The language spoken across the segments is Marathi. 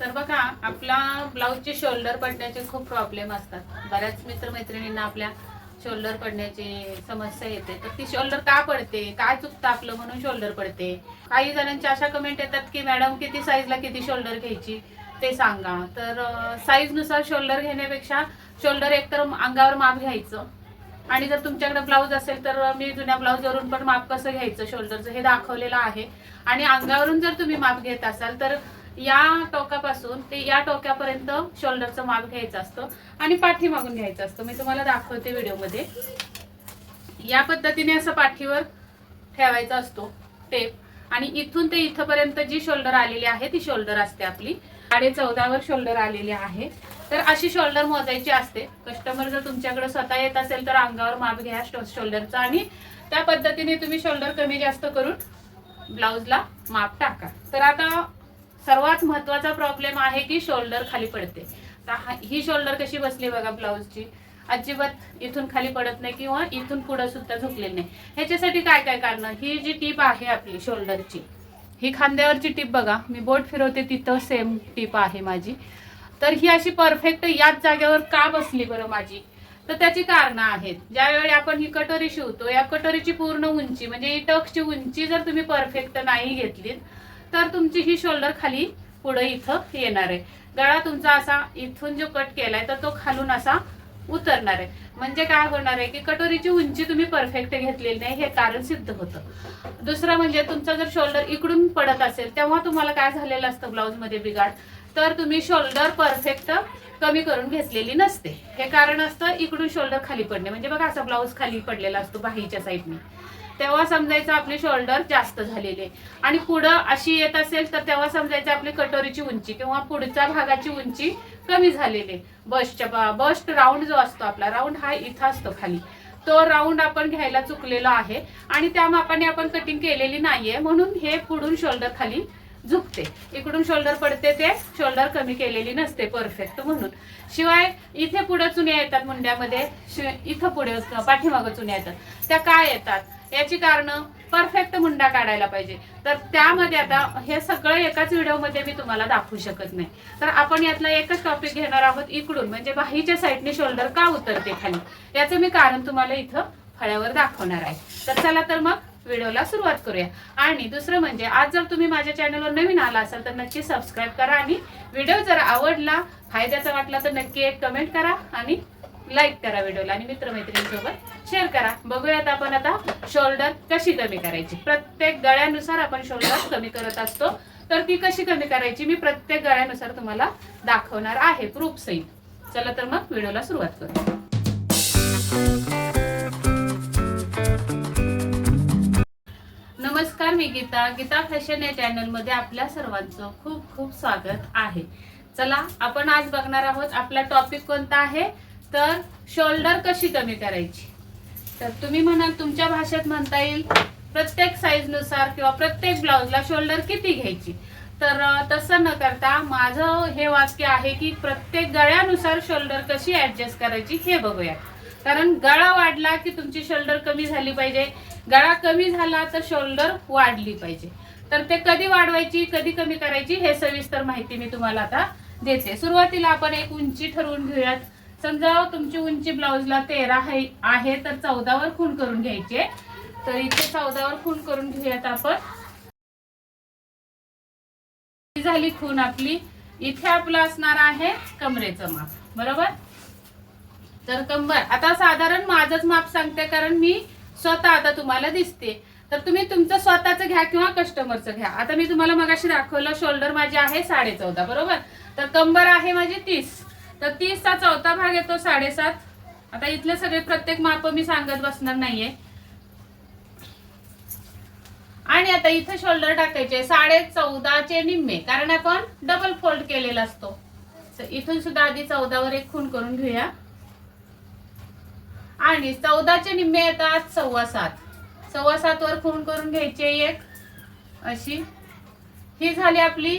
तर बघा आपला ब्लाऊजचे शोल्डर पडण्याचे खूप प्रॉब्लेम असतात. बऱ्याच मित्रमैत्रिणींना आपल्या शोल्डर पडण्याची समस्या येते. तर ती शोल्डर का पडते? काय चुकतं आपलं म्हणून शोल्डर पडते? काही जणांच्या अशा कमेंट येतात की मॅडम किती साईजला किती शोल्डर घ्यायची? ते सांगा. तर साईजनुसार शोल्डर घेण्यापेक्षा शोल्डर एकतर अंगावर माप घ्यायचं. आणि जर तुमच्याकडे ब्लाऊज असेल तर मी जुन्या ब्लाऊजवरून पण माप कसं घ्यायचं शोल्डरचं? हे दाखवलेलं आहे. आणि अंगावरून जर तुम्ही माप घेत असाल तर या टोकापासून ते या टोक्यापर्यंत शोल्डरचं माप घ्यायचं असतं आणि पाठी मागून घ्यायचं असतं. मी तुम्हाला दाखवते व्हिडिओमध्ये. या पद्धतीने असं पाठीवर ठेवायचा असतो टेप. आणि इथून ते इथंपर्यंत जी शोल्डर आलेली आहे ती शोल्डर असते आपली. साडे चौदावर शोल्डर आलेली आहे. तर अशी शोल्डर मोजायची असते. कस्टमर जर तुमच्याकडे स्वतः येत असेल तर अंगावर माप घ्या शोल्डरचा आणि त्या पद्धतीने तुम्ही शोल्डर कमी जास्त करून ब्लाऊजला माप टाका. तर आता सर्वात महत्त्वाचा प्रॉब्लेम आहे की शोल्डर खाली पडते. तर ही शोल्डर कशी बसली बघा ब्लाऊजची अजिबात इथून खाली पडत नाही किंवा इथून पुढे सुद्धा झुकलेली नाही. ह्याच्यासाठी काय काय कारण? ही जी टीप आहे आपली शोल्डरची ही खांद्यावरची टीप बघा. मी बोट फिरवते तिथं सेम टीप आहे माझी. तर ही अशी परफेक्ट याच जागेवर का बसली बरं माझी? तर त्याची कारणं आहेत. ज्यावेळी आपण ही कटोरी शिवतो या कटोरीची पूर्ण उंची म्हणजे ही टक्सची उंची जर तुम्ही परफेक्ट नाही घेतलीत तर तुमची ही शोल्डर खाली पुढे इथं येणार आहे. गळा तुमचा असा इथून जो कट केलाय तर तो खालून असा उतरणार आहे. म्हणजे काय होणार आहे की कटोरीची उंची तुम्ही परफेक्ट घेतलेली नाही हे कारण सिद्ध होतं. दुसरं म्हणजे तुमचा जर शोल्डर इकडून पडत असेल तेव्हा तुम्हाला काय झालेलं असतं ब्लाऊजमध्ये बिघाड? तर तुम्ही शोल्डर परफेक्ट कमी करून घेतलेली नसते. हे कारण असतं इकडून शोल्डर खाली पडणे. म्हणजे बघा असा ब्लाऊज खाली पडलेला असतो बाहीच्या साईडने तेव्हा समजायचं आपली शोल्डर जास्त झालेली. आहे आणि पुढं अशी येत असेल तर तेव्हा समजायचं आपली कटोरीची उंची किंवा पुढच्या भागाची उंची कमी झालेली. आहे बसच्या बस्ट राऊंड जो असतो आपला राऊंड हा इथं असतो खाली. तो राऊंड आपण घ्यायला चुकलेलो आहे आणि त्या मापाने आपण कटिंग केलेली नाहीये. म्हणून हे पुढून शोल्डर खाली झुकते. इकडून शोल्डर पडते ते शोल्डर कमी केलेली नसते. परफेक्ट म्हणून. शिवाय इथे पुढे चुन्या येतात मुंड्यामध्ये. शि- इथं पुढे पाठीमागं चुन्या येतात. त्या काय येतात? याची कारण परफेक्ट मुंडा काढायला पाहिजे. तर त्यामध्ये आता हे सगळं एकाच व्हिडिओमध्ये मी तुम्हाला दाखवू शकत नाही. तर आपण यातला एकच टॉपिक घेणार आहोत इकडून. म्हणजे बाहीच्या साईडने शोल्डर का उतरते खाली? याचं मी कारण तुम्हाला इथं फळ्यावर दाखवणार आहे. तर चला तर मग व्हिडिओला सुरुवात करूया. आणि दुसरं म्हणजे आज जर तुम्ही माझ्या चॅनलवर नवीन आला असाल तर नक्की सबस्क्राईब करा आणि व्हिडिओ जर आवडला फायद्याचा वाटला तर नक्की एक कमेंट करा आणि लाईक करा व्हिडिओला आणि मित्रमैत्रिणींसोबत शेअर करा. बघूयात आपण आता शोल्डर कशी कमी करायची. प्रत्येक गळ्यानुसार आपण शोल्डर कमी करत असतो. तर ती कशी कमी करायची मी प्रत्येक गळ्यानुसार तुम्हाला दाखवणार आहे. प्रूफ सहित. चला तर मग व्हिडिओला सुरुवात करू. नमस्कार मी गीता. गीता फॅशन या चॅनलमध्ये आपल्या सर्वांचं खूप खूप स्वागत आहे. चला आपण आज बघणार आहोत आपला टॉपिक कोणता आहे? तर शोल्डर कशी कमी करायची? तर तुम्ही म्हणाल तुमच्या भाषेत म्हणता येईल प्रत्येक साईजनुसार किंवा प्रत्येक ब्लाऊजला शोल्डर किती घ्यायची? तर तसं न करता माझं हे वाक्य आहे की प्रत्येक गळ्यानुसार शोल्डर कशी ऍडजस्ट करायची हे बघूया. कारण गळा वाढला की तुमची शोल्डर कमी झाली पाहिजे. गळा कमी झाला तर शोल्डर वाढली पाहिजे. तर ते कधी वाढवायची कधी कमी करायची हे सविस्तर माहिती मी तुम्हाला आता देते. सुरुवातीला आपण एक उंची ठरवून घेऊयात. समजा तुमची उंची ब्लाऊजला तेरा आहे आहे तर चौदावर खून करून घ्यायचे. तर इथे चौदावर खून करून घेऊयात आपण. झाली खून आपली. इथे आपलं असणार आहे कमरेचं माप बरोबर? तर कंबर आता साधारण माझंच माप सांगते कारण मी स्वतः आता तुम्हाला दिसते. तर तुम्ही तुमचं स्वतःचं घ्या किंवा कस्टमरचं घ्या. आता मी तुम्हाला मगाशी दाखवलं शोल्डर माझे आहे साडे चौदा बरोबर? तर कंबर आहे माझी तीस. तर तीसचा चौथा भाग येतो साडेसात. आता इथले सगळे प्रत्येक माप मी सांगत बसणार नाहीये. आणि आता इथे शोल्डर टाकायचे. साडे चौदाचे निम्मे कारण आपण डबल फोल्ड केलेला असतो. तर इथून सुद्धा आधी चौदावर एक खून करून घेऊया. आणि चौदाचे निम्मे येतात सव्वा सात. सव्वा सात वर खून करून घ्यायची एक. अशी. ही झाली आपली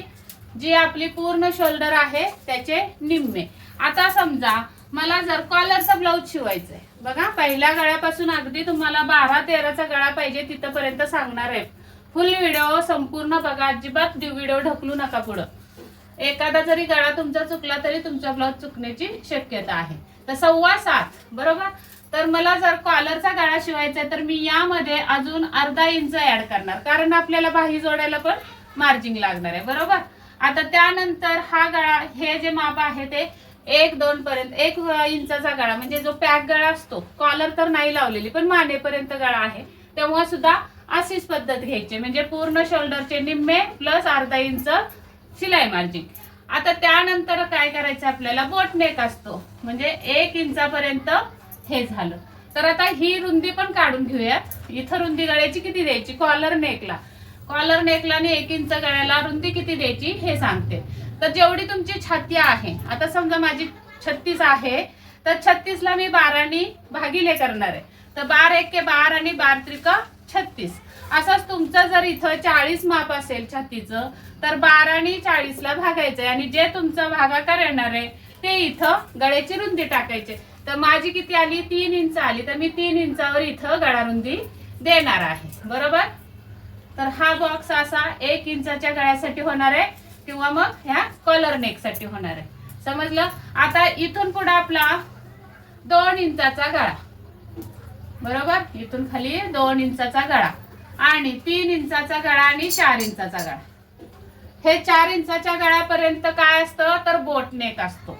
जी आपली पूर्ण शोल्डर आहे त्याचे निम्मे. आता समजा मला जर कॉलरचा ब्लाऊज शिवायचा आहे बघा पहिल्या गळ्यापासून अगदी तुम्हाला बारा तेराचा गळा पाहिजे तिथपर्यंत सांगणार आहे. फुल व्हिडिओ संपूर्ण बघा अजिबात व्हिडिओ ढकलू नका पुढं. एखादा जरी गळा तुमचा चुकला तरी तुमचा ब्लाऊज चुकण्याची शक्यता आहे. तर सव्वा सात बरोबर? तर मला जर कॉलरचा गळा शिवायचा आहे तर मी यामध्ये अजून अर्धा इंच ऍड करणार. कारण आपल्याला बाही जोडायला पण मार्जिंग लागणार आहे बरोबर? आता त्यानंतर हा गळा हे जे माप आहे ते एक दोन पर्यंत एक इंचाचा गळा. म्हणजे जो पॅक गळा असतो कॉलर तर नाही लावलेली पण मानेपर्यंत गळा आहे. तेव्हा सुद्धा अशीच पद्धत घ्यायची. म्हणजे पूर्ण शोल्डरचे निम्मे प्लस अर्धा इंच शिलाई मार्जिन आता त्यानंतर काय करायचं आपल्याला? बोटनेक असतो. म्हणजे एक इंचापर्यंत हे झालं. तर आता ही रुंदी पण काढून घेऊयात. इथं रुंदी गळ्याची किती द्यायची? कॉलर नेकला कॉलर नेकला आणि एक इंच गळ्याला रुंदी किती द्यायची हे सांगते. तर जेवढी तुमची छाती आहे आता समजा माझी छत्तीस आहे तर छत्तीसला मी बारानी भागिले करणार आहे. तर बार एक के बार आणि बार त्रिका छत्तीस. असंच तुमचं जर इथं चाळीस माप असेल छातीचं तर बाराने चाळीसला भागायचंय. आणि जे तुमचं भागाकार येणार आहे ते इथं गळ्याची रुंदी टाकायचे. तर माझी किती आली? तीन इंच आली. तर मी तीन इंचावर इथं गळा रुंदी देणार आहे. बरोबर? तर हा बॉक्स असा एक इंचाच्या गळ्यासाठी होणार आहे किंवा मग ह्या कॉलर नेकसाठी होणार आहे. समजलं? आता इथून पुढे आपला दोन इंचाचा गळा. बरोबर? इथून खाली दोन इंचाचा गळा आणि तीन इंचाचा गळा आणि चार इंचाचा गळा. हे चार इंचाच्या गळ्यापर्यंत काय असतं? तर बोटनेक असतो.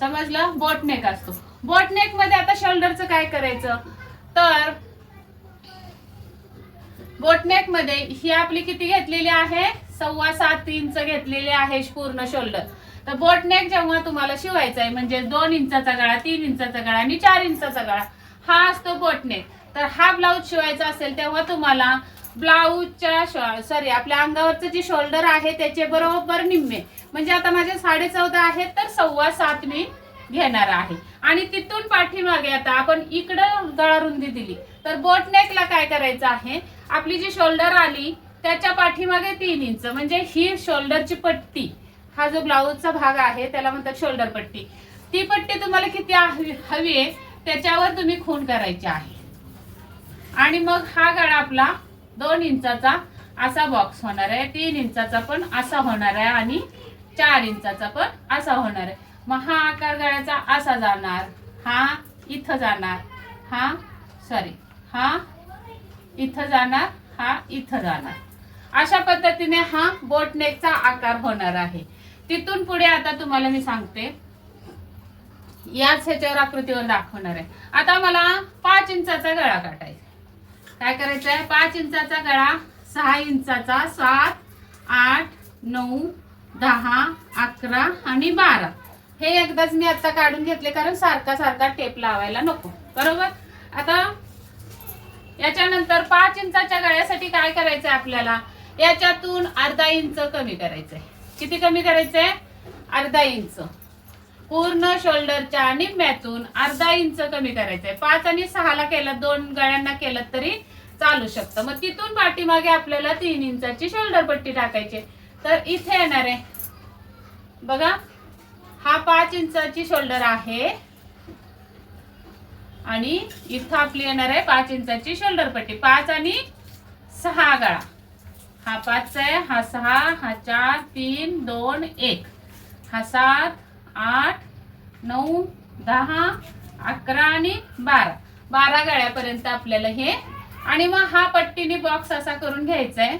समजलं? बोटनेक असतो. बोटनेकमध्ये आता शोल्डरचं काय करायचं? तर बोटनेकमध्ये ही आपली किती घेतलेली आहे? सव्वा सात इंच घेतलेली आहे पूर्ण शोल्डर. तर बोटनेक जेव्हा तुम्हाला शिवायचा आहे म्हणजे दोन इंचाचा गळा तीन इंचाचा गळा आणि चार इंचाचा गळा हा असतो बोटनेक तर हा ब्लाऊज शिवायचा असेल तेव्हा तुम्हाला ब्लाऊजच्या सॉरी आपल्या अंगावरचं जे शोल्डर आहे त्याचे बरोबर निम्मे. म्हणजे आता माझे साडे चौदा आहेत तर सव्वा सात मी घेणार आहे. आणि तिथून पाठीमागे आता आपण इकडं गळा रुंदी दिली. तर बोटनेकला काय करायचं आहे? आपली जी शोल्डर आली त्याच्या पाठीमागे तीन इंच म्हणजे ही शोल्डरची पट्टी. हा जो ब्लाऊजचा भाग आहे त्याला म्हणतात शोल्डर पट्टी. ती पट्टी तुम्हाला किती हवी हवी आहे त्याच्यावर तुम्ही खून करायची आहे. आणि मग हा गळा आपला दोन इंचाचा असा बॉक्स होणार आहे. तीन इंचाचा पण असा होणार आहे आणि चार इंचाचा पण असा होणार आहे. मग हा आकार गळ्याचा असा जाणार. हा इथं जाणार. हा सॉरी हा इथं जाणार हा इथं जाणार. अशा पद्धतीने हा बोटनेकचा आकार होणार आहे. तिथून पुढे आता तुम्हाला मी सांगते. याच ह्याच्यावर आकृतीवर दाखवणार आहे. आता मला पाच इंचाचा गळा काटायचा काय करायचं आहे? पाच इंचाचा गळा सहा इंचाचा सात आठ नऊ दहा अकरा आणि बारा. हे एकदाच मी आता काढून घेतले कारण सारखा सारखा टेप लावायला नको. बरोबर? आता याच्यानंतर पाच इंचाच्या गळ्यासाठी काय करायचंय आपल्याला? याच्यातून अर्धा इंच कमी करायचंय. किती कमी करायचंय? अर्धा इंच. पूर्ण शोल्डरच्या निम्म्यातून अर्धा इंच कमी करायचंय. पाच आणि सहाला केलं दोन गळ्यांना केलं तरी चालू शकतं. मग तिथून पाठीमागे आपल्याला तीन इंचाची शोल्डर पट्टी टाकायची तर इथे येणार आहे. बघा हा पाच इंचाची शोल्डर आहे. आणि इथं आपली येणार आहे पाच इंचाची शोल्डर पट्टी. पाच आणि सहा गळा. हा पाच आहे हा सहा हा चार तीन दोन एक. हा सात आठ नऊ दहा अकरा आणि बारा. बारा गळ्यापर्यंत आपल्याला हे. आणि मग हा पट्टीने बॉक्स असा करून घ्यायचा आहे.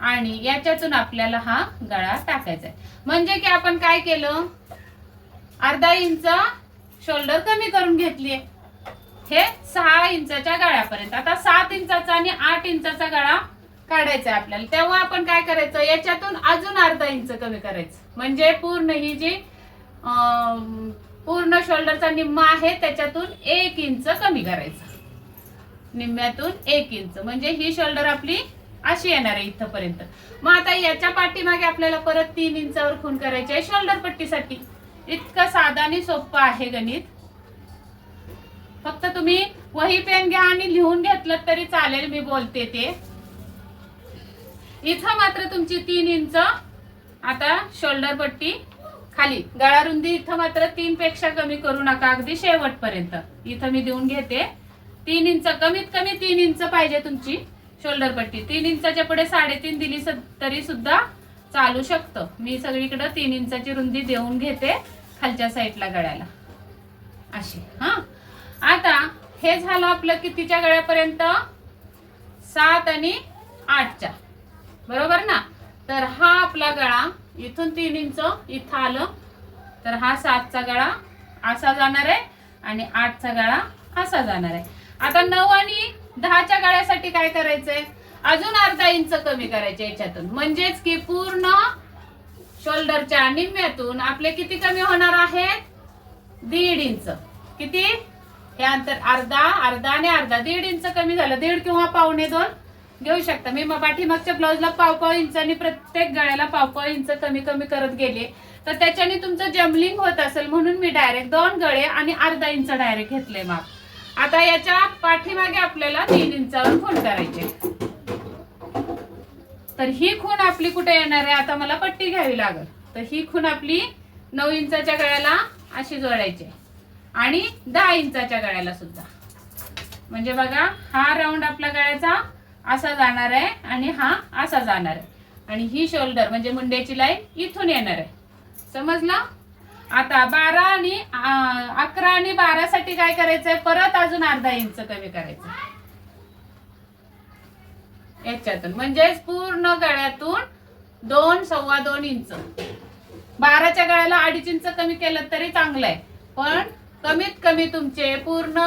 आणि याच्यातून आपल्याला हा गळा टाकायचा आहे. म्हणजे की आपण काय केलं? अर्धा इंच शोल्डर कमी करून घेतली आहे. हे सहा इंचाच्या गळ्यापर्यंत. आता सात इंचाचा आणि आठ इंचाचा गळा काढायचा आहे आपल्याला. तेव्हा आपण काय करायचं? याच्यातून अजून अर्धा इंच कमी करायचं. म्हणजे पूर्ण ही जी पूर्ण शोल्डरचा निम्मा आहे त्याच्यातून एक इंच कमी करायचं. निम्म्यातून एक इंच. म्हणजे ही शोल्डर आपली अशी येणार आहे इथपर्यंत. मग आता याच्या पाठीमागे आपल्याला परत तीन इंचावर खून करायची आहे शोल्डर पट्टीसाठी. इतकं साधा आणि सोपं आहे गणित. फक्त तुम्ही वही पेन घ्या आणि लिहून घेतलं तरी चालेल मी बोलते ते. इथं मात्र तुमची तीन इंच आता शोल्डर पट्टी खाली. गळा रुंदी इथं मात्र तीन पेक्षा कमी करू नका अगदी शेवटपर्यंत. इथं मी देऊन घेते. तीन इंच कमीत कमी तीन इंच पाहिजे तुमची शोल्डर पट्टी. तीन इंचाच्या पुढे साडेतीन दिली तरी सुद्धा चालू शकतं. मी सगळीकडे तीन इंचाची रुंदी देऊन घेते खालच्या साईडला गळ्याला. अशी हां? आता हे झालं आपलं कितीच्या गळ्यापर्यंत? सात आणि आठच्या. बरोबर ना? तर हा आपला गळा इथून तीन इंच इथं आलं. तर हा सातचा गळा असा जाणार आहे आणि आठचा गळा असा जाणार आहे. आता नऊ आणि दहाच्या गळ्यासाठी काय करायचंय? अजून अर्धा इंच कमी करायचे याच्यातून. म्हणजेच की पूर्ण शोल्डरच्या निम्म्यातून आपले किती कमी होणार आहेत? दीड इंच. किती? हे अंतर अर्धा अर्धा आणि अर्धा. दीड इंच कमी झालं. दीड किंवा पावणे दोन. घेऊ शकता. मी मग पाठीमागच्या ब्लाऊजला पाव पाव इंच आणि प्रत्येक गळ्याला पाव पाव इंच कमी कमी करत गेले. तर त्याच्याने तुमचं जम्बलिंग होत असेल म्हणून मी डायरेक्ट दोन गळे आणि अर्धा इंच डायरेक्ट घेतले माप. आता याच्या पाठीमागे आपल्याला तीन इंचावर खूण करायचे. तर ही खूण आपली कुठे येणार आहे? आता मला पट्टी घ्यावी लागेल. तर ही खूण आपली नऊ इंचाच्या गळ्याला अशी जोडायची आणि दहा इंचाच्या गळ्याला सुद्धा. म्हणजे बघा हा राऊंड आपला गळ्याचा असा जाणार आहे आणि हा असा जाणार आहे. आणि ही शोल्डर म्हणजे मुंड्याची लाईन इथून येणार आहे. समजलं? आता बारा आणि अकरा आणि बारा साठी काय करायचंय? परत अजून अर्धा इंच कमी करायचं याच्यातून. म्हणजेच पूर्ण गळ्यातून दोन सव्वा दोन इंच. बाराच्या गळ्याला अडीच इंच कमी केलं तरी चांगलं आहे पण कमीत कमी तुमचे पूर्ण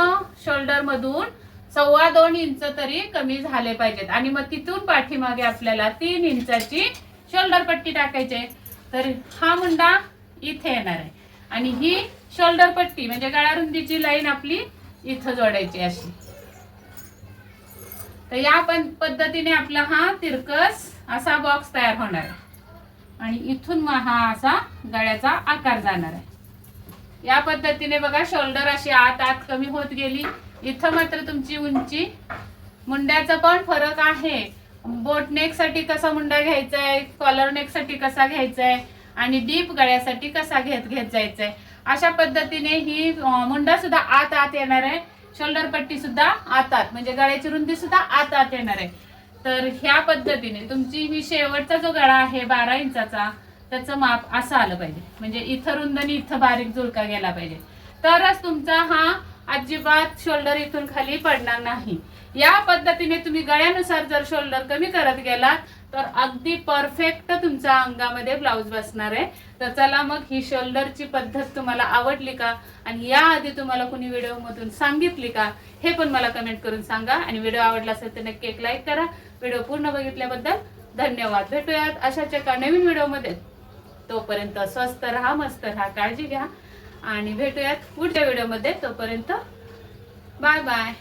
शोल्डर मधून सव्वा दोन इंच तरी कमी झाले पाहिजेत. आणि मग तिथून पाठीमागे आपल्याला तीन इंचाची शोल्डर पट्टी टाकायची तर हा मुंडा इथे येणार आहे. आणि ही शोल्डर पट्टी म्हणजे गळा रुंदीची लाईन आपली इथं जोडायची अशी. तर या पद्धतीने आपला हा तिरकस असा बॉक्स तयार होणार आहे. आणि इथून मग हा असा गळ्याचा आकार जाणार आहे. या पद्धतीने बघा शोल्डर अशी आत आत कमी होत गेली. इथं मात्र तुमची उंची मुंड्याचा पण फरक आहे. बोट नेकसाठी कसा मुंडा घ्यायचा आहे कॉलर नेकसाठी कसा घ्यायचा आहे आणि डीप गळ्यासाठी कसा घेत घेत जायचंय. अशा पद्धतीने ही मुंडा सुद्धा आत आत येणार आहे. शोल्डर पट्टी सुद्धा आत आत म्हणजे गळ्याची रुंदी सुद्धा आत आत येणार आहे. तर ह्या पद्धतीने तुमची ही शेवटचा जो गळा आहे बारा इंचाचा त्याचं माप असं आलं पाहिजे. म्हणजे इथं रुंदनी इथं बारीक जुळका गेला पाहिजे. तरच तुमचा हा अजिबात शोल्डर इथून खाली पडणार नाही. या पद्धतीने तुम्ही गळ्यानुसार जर शोल्डर कमी करत गेलात तर अगदी परफेक्ट तुमच्या अंगामध्ये ब्लाऊज बसणार आहे. तर चला मग ही शोल्डरची पद्धत तुम्हाला आवडली का? आणि याआधी तुम्हाला कुणी व्हिडिओमधून सांगितली का? हे पण मला कमेंट करून सांगा. आणि व्हिडिओ आवडला असेल तर नक्की एक लाईक करा. व्हिडिओ पूर्ण बघितल्याबद्दल धन्यवाद. भेटूयात अशाच एका नवीन व्हिडिओमध्ये. तोपर्यंत स्वस्त राहा मस्त राहा काळजी घ्या. आणि भेटूयात पुढच्या व्हिडिओमध्ये तोपर्यंत बाय बाय.